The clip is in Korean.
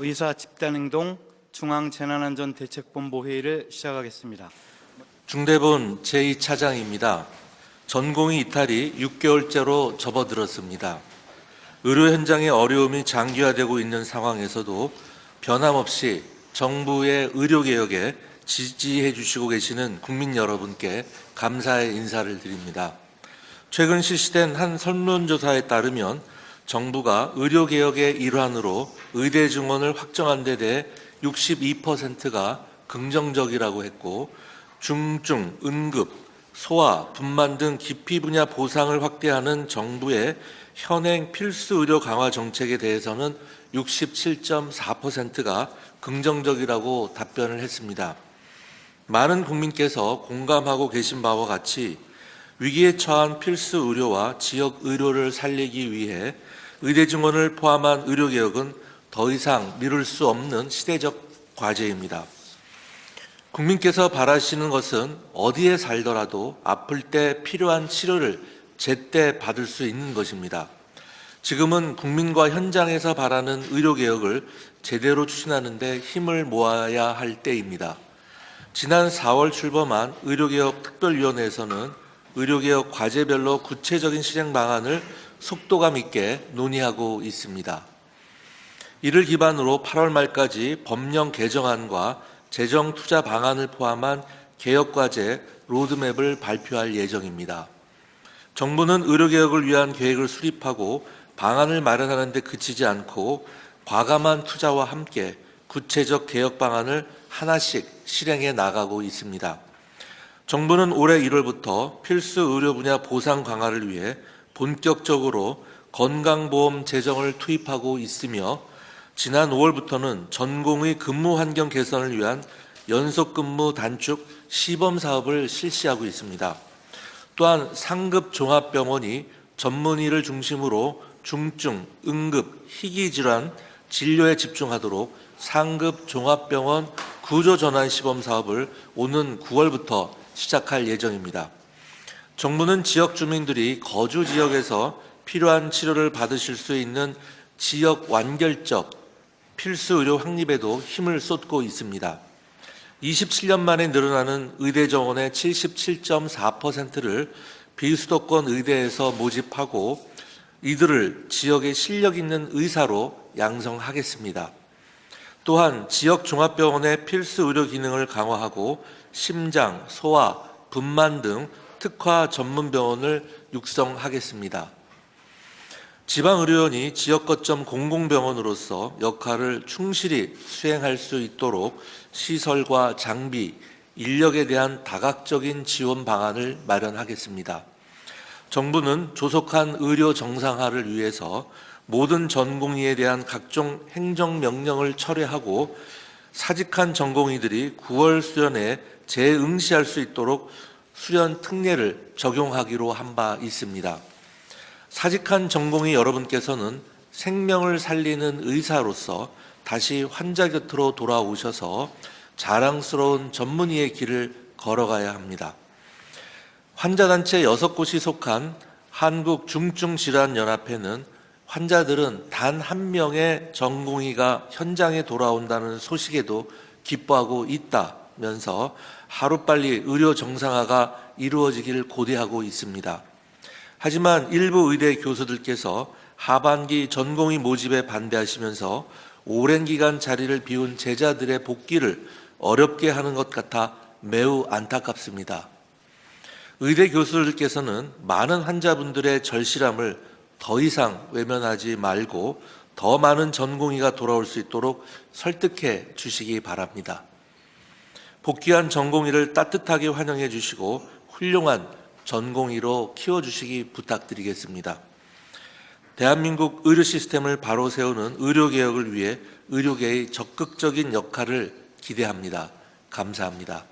의사 집단행동 중앙재난안전대책본부 회의를 시작하겠습니다. 중대본 제2차장입니다. 전공의 이탈이 6개월째로 접어들었습니다. 의료 현장의 어려움이 장기화되고 있는 상황에서도 변함없이 정부의 의료개혁에 지지해 주시고 계시는 국민 여러분께 감사의 인사를 드립니다. 최근 실시된 한 설문조사에 따르면 정부가 의료개혁의 일환으로 의대 증원을 확정한 데 대해 62%가 긍정적이라고 했고 중증, 응급, 소아, 분만 등 기피 분야 보상을 확대하는 정부의 현행 필수 의료 강화 정책에 대해서는 67.4%가 긍정적이라고 답변을 했습니다. 많은 국민께서 공감하고 계신 바와 같이 위기에 처한 필수 의료와 지역 의료를 살리기 위해 의대 증원을 포함한 의료 개혁은 더 이상 미룰 수 없는 시대적 과제입니다. 국민께서 바라시는 것은 어디에 살더라도 아플 때 필요한 치료를 제때 받을 수 있는 것입니다. 지금은 국민과 현장에서 바라는 의료 개혁을 제대로 추진하는데 힘을 모아야 할 때입니다. 지난 4월 출범한 의료개혁 특별위원회에서는 의료개혁 과제별로 구체적인 실행 방안을 속도감 있게 논의하고 있습니다. 이를 기반으로 8월 말까지 법령 개정안과 재정 투자 방안을 포함한 개혁 과제 로드맵을 발표할 예정입니다. 정부는 의료 개혁을 위한 계획을 수립하고 방안을 마련하는 데 그치지 않고 과감한 투자와 함께 구체적 개혁 방안을 하나씩 실행해 나가고 있습니다. 정부는 올해 1월부터 필수 의료 분야 보상 강화를 위해 본격적으로 건강보험 재정을 투입하고 있으며 지난 5월부터는 전공의 근무 환경 개선을 위한 연속 근무 단축 시범 사업을 실시하고 있습니다. 또한 상급 종합병원이 전문의를 중심으로 중증, 응급, 희귀 질환 진료에 집중하도록 상급 종합병원 구조 전환 시범 사업을 오는 9월부터 시작할 예정입니다. 정부는 지역 주민들이 거주 지역에서 필요한 치료를 받으실 수 있는 지역 완결적 필수 의료 확립에도 힘을 쏟고 있습니다. 27년 만에 늘어나는 의대 정원의 77.4%를 비수도권 의대에서 모집하고 이들을 지역의 실력 있는 의사로 양성하겠습니다. 또한 지역 종합병원의 필수 의료 기능을 강화하고 심장, 소아, 분만 등 특화 전문 병원을 육성하겠습니다. 지방의료원이 지역 거점 공공병원으로서 역할을 충실히 수행할 수 있도록 시설과 장비, 인력에 대한 다각적인 지원 방안을 마련하겠습니다. 정부는 조속한 의료 정상화를 위해서 모든 전공의에 대한 각종 행정명령을 철회하고 사직한 전공의들이 9월 수련에 재응시할 수 있도록 수련 특례를 적용하기로 한 바 있습니다. 사직한 전공의 여러분께서는 생명을 살리는 의사로서 다시 환자 곁으로 돌아오셔서 자랑스러운 전문의의 길을 걸어가야 합니다. 환자단체 6곳이 속한 한국중증질환연합회는 환자들은 단 한 명의 전공의가 현장에 돌아온다는 소식에도 기뻐하고 있다 면서 하루빨리 의료 정상화가 이루어지기를 고대하고 있습니다. 하지만 일부 의대 교수들께서 하반기 전공의 모집에 반대하시면서 오랜 기간 자리를 비운 제자들의 복귀를 어렵게 하는 것 같아 매우 안타깝습니다. 의대 교수들께서는 많은 환자분들의 절실함을 더 이상 외면하지 말고 더 많은 전공의가 돌아올 수 있도록 설득해 주시기 바랍니다. 복귀한 전공의를 따뜻하게 환영해 주시고 훌륭한 전공의로 키워 주시기 부탁드리겠습니다. 대한민국 의료 시스템을 바로 세우는 의료 개혁을 위해 의료계의 적극적인 역할을 기대합니다. 감사합니다.